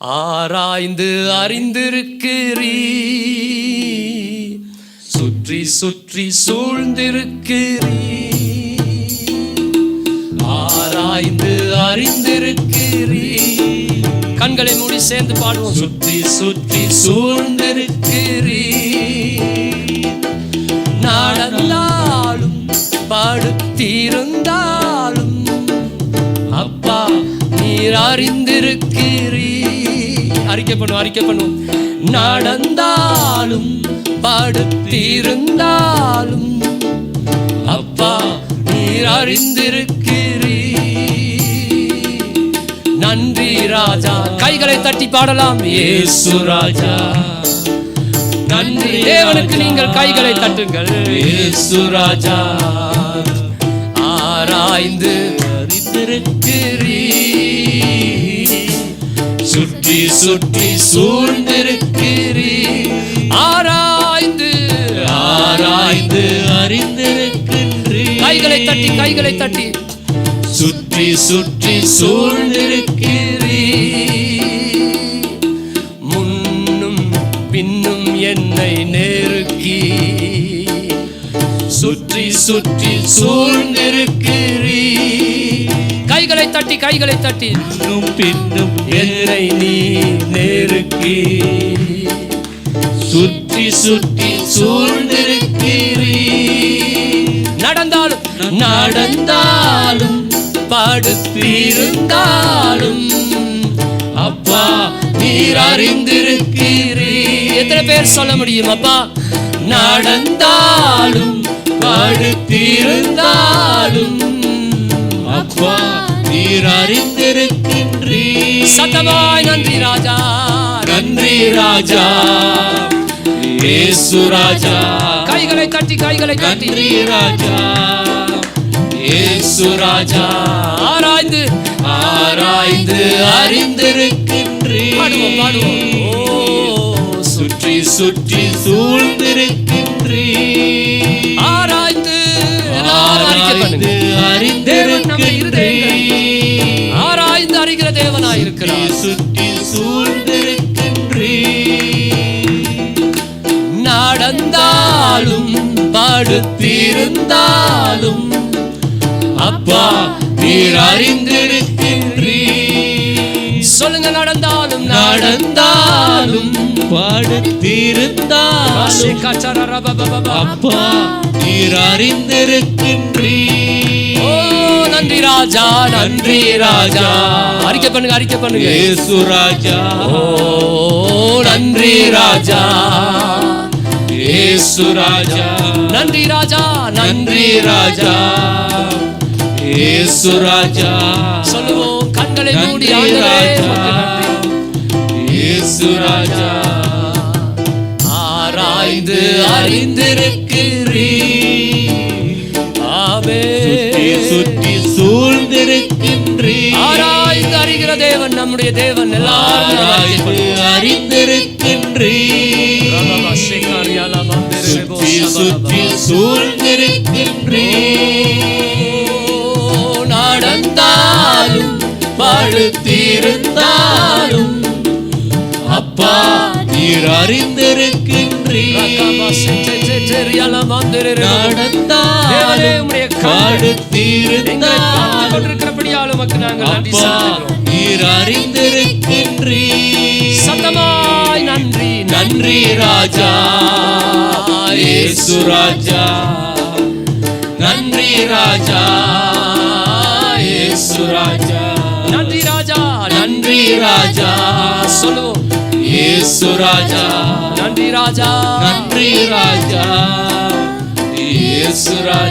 ஆராய்ந்து அறிந்திருக்கிறீ சுற்றி சுற்றி சூழ்ந்திருக்கிறீ ஆராய்ந்து அறிந்திருக்கிறீ கண்களை மூடி சேர்ந்து பாடுவோம். சுற்றி சுற்றி சூழ்ந்திருக்கிறீ நடந்தாலும் படுத்திருந்தாலும் நீர் அறிந்திருக்கிறீ அறிக்கை பண்ணும் அறிக்கை நடந்தாலும் படுத்திருந்தாலும் அப்பா நீர் அறிந்திருக்கிறீ நன்றி ராஜா. கைகளை தட்டி பாடலாம். ஏசு ராஜா. நன்றி தேவனுக்கு நீங்கள் கைகளை தட்டுங்கள். ஏசு ராஜா. ஆராய்ந்து அறிந்திருக்கிறீ சுற்றி சுற்றி சூழ்ந்திருக்கிறீ ஆராய்ந்து ஆராய்ந்து அறிந்திருக்கின்றீ கைகளை தட்டி கைகளை தட்டி. சுற்றி சுற்றி சூழ்ந்திருக்கிறீ முன்னும் பின்னும் என்னை நெருக்கி சுற்றி சுற்றி சூழ்ந்திருக்கிறீ கைகளை தட்டி கைகளை தட்டி. பின்னும் பின்னும் என்னை நீ நெருக்கி. சுற்றி சுற்றி சூழ்ந்திருக்கிறீ. நடந்தாலும் நடந்தாலும் படுத்திருந்தாலும் அப்பா நீர் அறிந்திருக்கிறீ. எத்தனை பேர் சொல்ல முடியும் அப்பா? நடந்தாலும் படுத்திருந்தாலும் அப்பா நீர் அறிந்திருக்கின்றீ சத்தமாய் நன்றி ராஜா. நன்றி ராஜா. ஏசு ராஜா. கைகளை தட்டி கைகளை தட்டி. நன்றி ராஜா. ஏசு ராஜா. ஆராய்ந்து. ஆராய்ந்து அறிந்திருக்கின்றீ பாடுவோம் பாடுவோம். சுற்றி சுற்றி சூழ்ந்திருக்கின்றீ படுத்திருந்தாலும் அப்பா நீர் அறிந்திருக்கின்றீ சொல்லுங்க நடந்தாலும் நடந்தாலும் பாடுத்திருந்தாலும் அப்பா நீர் அறிந்திருக்கின்றீ ஓ நன்றி ராஜா நன்றி ராஜா. அறிக்கை பண்ணுங்க அறிக்கை பண்ணுங்க. ஏசு ராஜா. ஓ நன்றி ராஜா. ஏசு ராஜா. நன்றி ராஜா நன்றி ராஜா. ஏசு ராஜா. சொல்லுவோம் கண்களை மூடி ராஜா. ஏசு ராஜா. ஆராய்ந்து அறிந்திருக்கிறீ ஆமே. சுற்றி சூழ்ந்திருக்கின்றீ ஆராய்ந்து அறிகிற தேவன் நம்முடைய தேவன் எல்லாரும் ஆராய்ந்து சூழ்ந்திருக்கின்றீ நடந்தாலும் படுத்திருந்தாலும் அப்பா நீர் அறிந்திருக்கின்றீ தேவனே, உம்முடைய நடந்தாலும் எங்களை பார்த்துக் படுத்திருந்தாலும் அப்பா. நீர் அறிந்திருக்கின்றீ சத்தமாய் நன்றி. நன்றி ராஜா. ஏசு ராஜா நன்றி ராஜா ஏசு ராஜா நன்றி ராஜா நன்றி ராஜா சொல்லுவோம் ஏசு ராஜா நன்றி ராஜா நன்றி ராஜா ஏசு ராஜா